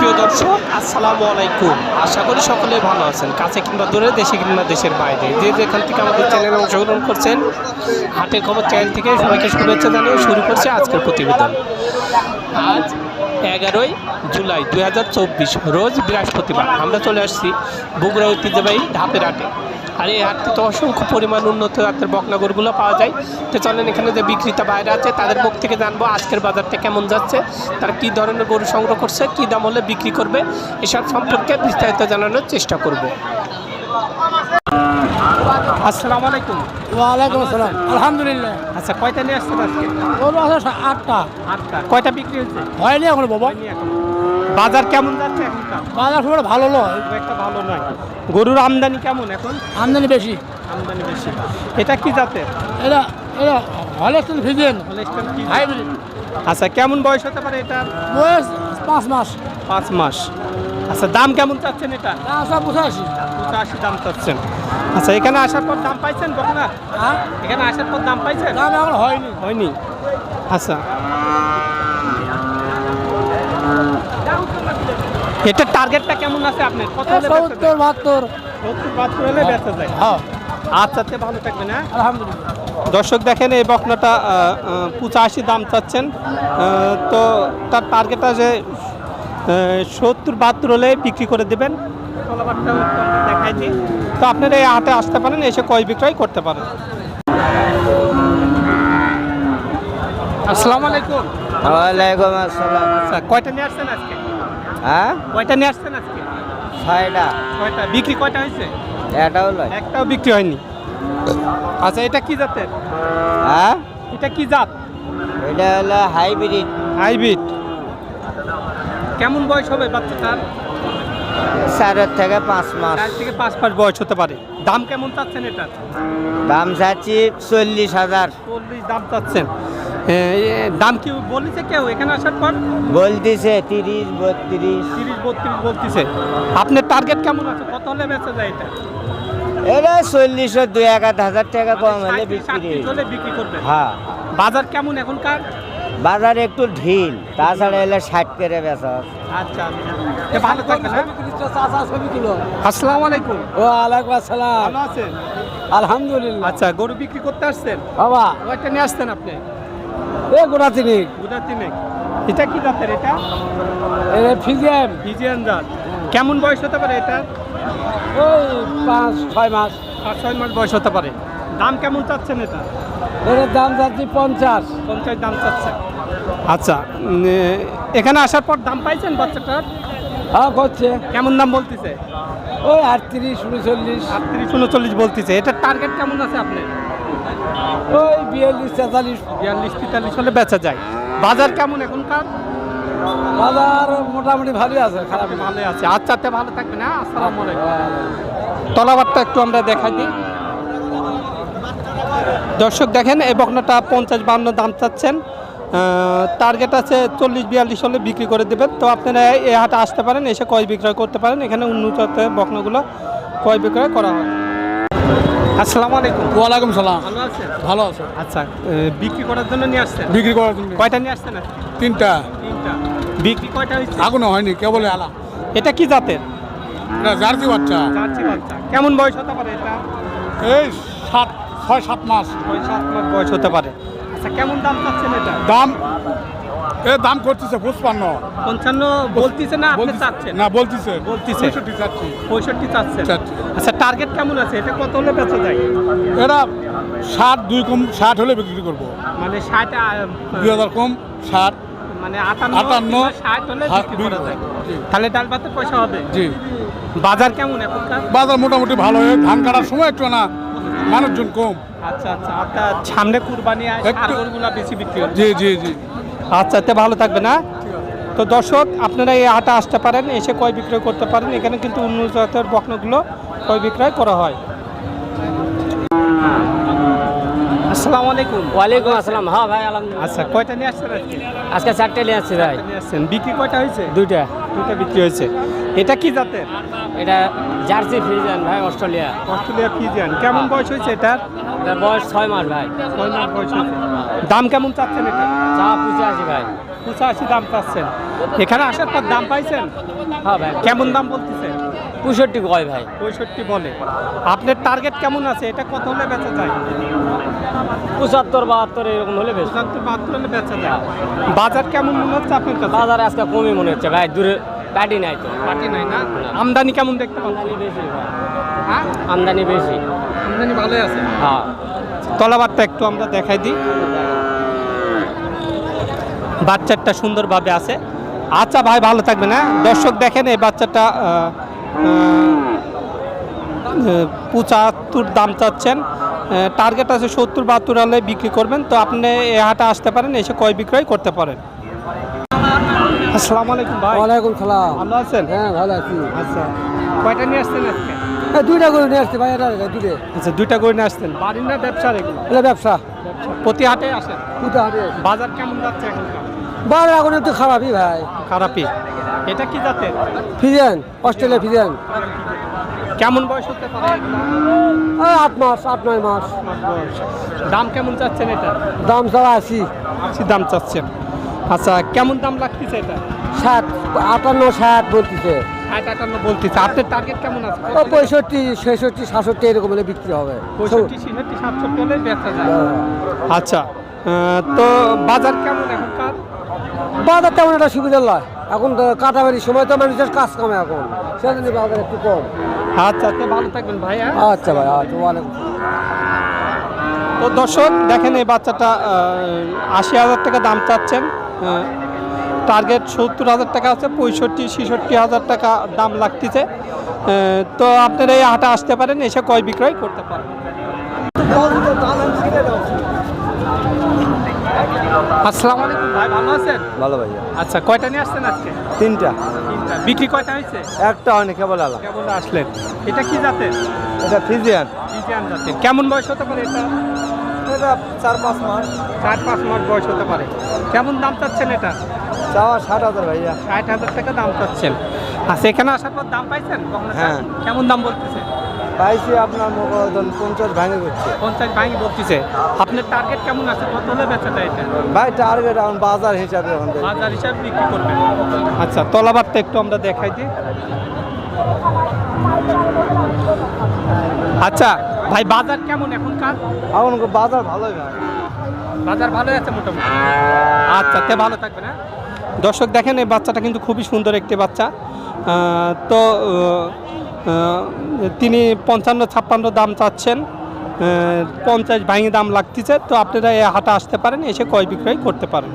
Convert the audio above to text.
সুপ্রিয় দর্শক, আসসালামু আলাইকুম। আশা করি সকলে ভালো আছেন। কাছে কিংবা দূরে, দেশে কিংবা দেশের বাইরে। যে যেখান থেকে আমাদের চ্যানেলে অংশগ্রহণ করছেন, হাটের খবর চ্যানেল থেকে সবাইকে শুভেচ্ছা জানিয়ে শুরু করছে আজকের প্রতিবেদন। আজ এগারোই জুলাই দু হাজার চব্বিশ, রোজ বৃহস্পতিবার। আমরা চলে আসছি বগুড়া ঐতিহ্যবাহী ধাপের হাটে। আর এই হাটটিতে অসংখ্য পরিমাণ উন্নত জাতের বকনাগরগুলো পাওয়া যায়। তো চলেন এখানে যে বিক্রেতা বাইরে আছে তাদের মুখ থেকে জানব আজকের বাজারটা কেমন যাচ্ছে তারা কী ধরনের গরু সংগ্রহ করছে কী দাম হলে বিক্রি করবে এসব সম্পর্কে বিস্তারিত জানানোর চেষ্টা করব। আসসালামু আলাইকুম। ওয়ালাইকুম আসসালাম। আলহামদুলিল্লাহ। আচ্ছা কয়টা নিয়ে আসছেন আজকে? আটটা। আটটা। কয়টা বিক্রি হচ্ছে হয়নি এখন বাবা। বাজার কেমন যাচ্ছে এখনকার? বাজার খুব একটা ভালো নয়। খুব একটা ভালো নয়। গরুর আমদানি কেমন এখন? আমদানি বেশি। আমদানি বেশি। এটা কি জাতের? এটা এটা হলেস্টন ফিজিয়ান? হাইব্রিড আচ্ছা কেমন বয়স হতে পারে এটা বয়স পাঁচ মাস। পাঁচ মাস। আচ্ছা দাম কেমন চাচ্ছেন এটা? সব পঁচাশি। পঁচাশি দাম চাচ্ছেন। আচ্ছা এখানে আসার পর দাম পাইছেন বকনা হ্যাঁ? এখানে আসার পর দাম পাইছেন? দাম এখন হয়নি। হয়নি। আচ্ছা। এটার টার্গেটটা কেমন আছে আপনার? কত হলে সত্তর? বাহাত্তর। সত্তর বাহাত্তর হলে বেচা যায় হ্যাঁ। আচ্ছা ভালো থাকবেন হ্যাঁ? আলহামদুলিল্লাহ। দর্শক দেখেন এই বকনাটা পঁচাশি দাম চাচ্ছেন। তো তার টার্গেট আছে সত্তর বাহাত্তর হলে বিক্রি করে দেবেন। তলাবারটাও একটু আমরা দেখাই দিই তো আপনারা এই হাটে আসতে পারেন এসে ক্রয় বিক্রয় করতে পারেন। আসসালামু আলাইকুম। ওয়ালাইকুম আসসালাম। আচ্ছা কয়টা নিয়ে আসছেন আজকে? হ্যাঁ? কয়টা নিয়ে আসছেন আজকে? ছয়টা। কয়টা বিক্রি কয়টা হয়েছে? এটাও লয় একটাও বিক্রি হয়নি। আচ্ছা এটা কি জাতের? হ্যাঁ? এটা কি জাত? এটা হলো হাইব্রিড। হাইব্রিড। কেমন বয়স হবে বাচ্চাটার? চারের থেকে পাঁচ মাস। চার থেকে পাঁচ পাঁচ বয়স হতে পারে। দাম কেমন চাচ্ছেন এটা দাম চাচ্ছি চল্লিশ হাজার। চল্লিশ দাম চাচ্ছেন। দাম কি বলেছে কেউ এখানে আসার পর? বলতেছে তিরিশ বত্রিশ। তিরিশ বত্রিশ বলতেছে। আপনার টার্গেট কেমন আছে? কত হলে বেচা যায় এটা? এটা চল্লিশশো দুই এক হাজার টাকা কম হলে বিক্রি। ষাট বিক্রি করবে। হ্যাঁ। বাজার কেমন এখনকার? বাজার একটু ঢিল তাছাড়া এলে ষাট করে বেচা আচ্ছা ভালো থাকবেন হ্যাঁ? আসসালামু আলাইকুম। ওয়ালাইকুম আসসালাম। ভালো আছেন? আলহামদুলিল্লাহ। আচ্ছা গরু বিক্রি করতে আসছেন? বাবা। কয়টা নিয়ে আসছেন আপনি? এ গোটা তিনি? গুদা তিনেক এটা কি জাতের এটা? এটা ফিজিয়ান। ফিজিয়ান জাত। কেমন বয়স হতে পারে এটা? ওই পাঁচ ছয় মাস। পাঁচ ছয় মাস বয়স হতে পারে। দাম কেমন চাচ্ছেন এটা? এটার দাম যাচ্ছি পঞ্চাশ। পঞ্চাশ দাম চাচ্ছেন। আচ্ছা এখানে আসার পর দাম পাইছেন বাচ্চাটার হ্যাঁ করছে কেমন দাম বলতেছে? ওই আটত্রিশ উনচল্লিশ। আটত্রিশ উনচল্লিশ বলতেছে। এটার টার্গেট কেমন আছে আপনার? ওই বিয়াল্লিশ তেতাল্লিশ। বিয়াল্লিশ তেতাল্লিশ হলে বেচা যায়। বাজার কেমন এখনকার? বাজার মোটামুটি ভালোই আছে খারাপ না ভালো আছে। আচ্ছা তে ভালো থাকবেন হ্যাঁ আসসালামু আলাইকুম। তলাবারটা একটু আমরা দেখাই দিই। দর্শক দেখেন এই বকনাটা পঞ্চাশ বান্ন দাম চাচ্ছেন। টার্গেট আছে চল্লিশ বিয়াল্লিশ হলে বিক্রি করে দেবেন। তো আপনারা এই হাটে আসতে পারেন এসে কয় বিক্রয় করতে পারেন। এখানে উন্নত বকনাগুলো ক্রয় বিক্রয় করা হয়? আসসালামু আলাইকুম। ওয়ালাইকুম সালাম। ভালো আছেন? ভালো আছে। আচ্ছা বিক্রি করার জন্য নিয়ে আসছেন? বিক্রি করার জন্য। কয়টা নিয়ে আসছেন তিনটা। তিনটা। বিক্রি কয়টা হয়েছে? এখনও হয়নি কেবল আলা। এটা কি জাতের? এটা জার্সি বাচ্চা। জার্সি বাচ্চা। কেমন বয়স হতে পারে এটা? এই সাত ছয় সাত মাস। ছয় সাত মাস বয়স হতে পারে। আচ্ছা কেমন দাম চাচ্ছেন এটা? দাম এ দাম করতেছে পুষ্পান্ন পঞ্চান্ন বলতেছে না আপনি চাচ্ছেন? না বলতেছে। বলতিছে। পঁয়ষট্টি চাচ্ছি। পঁয়ষট্টি চাচ্ছেন। আচ্ছা টার্গেট কেমন আছে? এটা কত হলে বেচা যায়? এটা ষাট দুই কম ষাট হলে বিক্রি করব। মানে ষাট দুই হাজার কম ষাট মানে আটান্ন ষাট হলে বিক্রি করা যায়। তাহলে ডাল ভাতে পয়সা হবে? জি। বাজার কেমন এখনকার? বাজার মোটামুটি ভালো। হয় ধান কাটার সময় একটু না মানুষজন কম। আচ্ছা আচ্ছা। আপনার সামনে কুরবানি আর বেশি বিক্রি জি জি জি। আচ্ছা তে ভালো থাকবে না তো দর্শক আপনারা এই আটা আসতে পারেন এসে কয় বিক্রয় করতে পারেন। এখানে কিন্তু উন্নত জাতের বকনাগুলো ক্রয় বিক্রয় করা হয়। আসসালামু আলাইকুম। ওয়ালাইকুম আসসালাম। হ্যাঁ ভাই আলহামদুলিল্লাহ। আচ্ছা কয়টা নিয়ে আসছেন আজকে? আজকে চারটে নিয়ে আসছি ভাই। আসছেন। বিক্রি কয়টা হয়েছে? দুইটা। দুইটা বিক্রি হয়েছে। এটা কি জাতের? এটা জার্সি ফ্রিজান ভাই অস্ট্রেলিয়া। অস্ট্রেলিয়া কেমন বয়স হয়েছে এটার? বয়স ছয় মাস ভাই। ছয় মাস বয়স দাম কেমন চাচ্ছেন এটা? চা আছি ভাই। পঁচাশি দাম চাচ্ছেন। এখানে আসার পর দাম পাইছেন? হ্যাঁ ভাই। কেমন দাম বলতেছে পঁয়ষট্টি কয় ভাই। পঁয়ষট্টি বলে। আপনার টার্গেট কেমন আছে? এটা কত হলে বেচা যায়? পঁচাত্তর বাহাত্তর এরকম হলে বেশ পঁচাত্তর বাহাত্তর হলে বেচা যায়। বাজার কেমন মনে হচ্ছে আপনার কাছে? বাজারে আজকে কমই মনে হচ্ছে ভাই। দূরে গাড়ি নাই তো। পাটি নাই না? আমদানি কেমন দেখতে আমদানি বেশি ভাই। হ্যাঁ? আমদানি বেশি। হ্যাঁ তলাবারটা একটু আমরা দেখাই দিই। বাচ্চাটা সুন্দরভাবে আছে। আচ্ছা ভাই ভালো থাকবে না দর্শক দেখেন এই বাচ্চাটা পঁচাত্তর দাম চাচ্ছেন। টার্গেট আছে সত্তর বাহাত্তর হলে বিক্রি করবেন। তো আপনি এ হাটে আসতে পারেন এসে ক্রয় বিক্রয় করতে পারেন। আসসালামু আলাইকুম ভাই। ওয়ালাইকুম সালাম। ভালো আছেন? হ্যাঁ ভালো আছি। আচ্ছা। কয়টা নিয়ে আসছেন আজকে? দুইটা করে নিয়ে আসছি ভাই এটা দুটো আচ্ছা দুইটা করে নিয়ে আসছেন। বাড়ির না ব্যবসার এগুলো? এটা ব্যবসা। প্রতি হাটে আসেন? দুটো হাটে বাজার কেমন যাচ্ছে এখনকার? বারো এখন একটু খারাপই ভাই। খারাপই। এটা কি জাতের? ফিজেন অস্ট্রেলিয়া ফিজেন কেমন বয়স হতে পারে? আট মাস আট নয় মাস। দাম কেমন চাচ্ছেন এটা? দাম ছাড়া আশি। আশি দাম চাচ্ছেন। আচ্ছা কেমন দাম লাগতেছে এটা? ষাট আটান্ন ষাট বলতেছে। ষাট আটান্ন বলতেছে আপনার টার্গেট কেমন আছে? ও পঁয়ষট্টি ছেষট্টি সাতষট্টি এরকম হলে বিক্রি হবে। পঁয়ষট্টি ছিষট্টি সাতষট্টি হলে বেচা যায়। হ্যাঁ। আচ্ছা তো বাজার কেমন এখনকার বাজার তেমন একটা সুবিধা নয়। এখন তো কাটাবাড়ির সময় তো মানুষের কাজ কামে এখন। সেজন্য বাজার একটু কম। আচ্ছা ভালো থাকবেন ভাই হ্যাঁ? আচ্ছা ভাই আচ্ছা ওয়ালাইকুম তো দর্শক দেখেন এই বাচ্চাটা আশি হাজার টাকা দাম চাচ্ছেন। টার্গেট সত্তর হাজার টাকা আছে পঁয়ষট্টি ছেষট্টি হাজার টাকা দাম লাগতেছে। তো আপনারা এই হাটে আসতে পারেন এসে ক্রয় বিক্রয় করতে পারেন। আসসালামু আলাইকুম। ভাই ভালো আছেন? ভালো ভাইয়া। আচ্ছা কয়টা নিয়ে আসছেন আজকে? তিনটা। তিনটা। বিক্রি কয়টা হয়েছে? একটা হয়নি কেবল আলা। কেবল আসলেন। এটা কি জাতের? এটা ফিজিয়ান। ফ্রিজিয়ান জাতের। কেমন বয়স হতে পারে এটা? এটা চার পাঁচ মাস। চার পাঁচ মাস বয়স হতে পারে। কেমন দাম চাচ্ছেন এটা? চাওয়া ষাট হাজার ভাইয়া। ষাট হাজার টাকা দাম চাচ্ছেন। আর সেখানে আসার পর দাম পাইছেন? হ্যাঁ। কেমন দাম বলতেছে? পাইছি আপনার পঞ্চাশ ভাঙে করছে পঞ্চাশ ভাঙি বলতেছে। আপনার টার্গেট কেমন আছে? কত হলে বেচা যায় এটা? ভাই টার্গেট এখন বাজার হিসাবে বাজার হিসাবে বিক্রি করবেন। আচ্ছা তলাবারটা একটু আমরা দেখাই দিই। আচ্ছা ভাই বাজার কেমন এখনকার? এখন বাজার ভালোই ভাই। বাজার ভালো আছে মোটামুটি। আচ্ছা তে ভালো থাকবে না দর্শক দেখেন, এই বাচ্চাটা কিন্তু খুবই সুন্দর একটি বাচ্চা। তো তিনি পঞ্চান্ন, ছাপ্পান্ন দাম চাচ্ছেন পঞ্চাশ ভাঙি দাম লাগতেছে। তো আপনারা এই হাটে আসতে পারেন, এসে ক্রয় বিক্রয় করতে পারেন।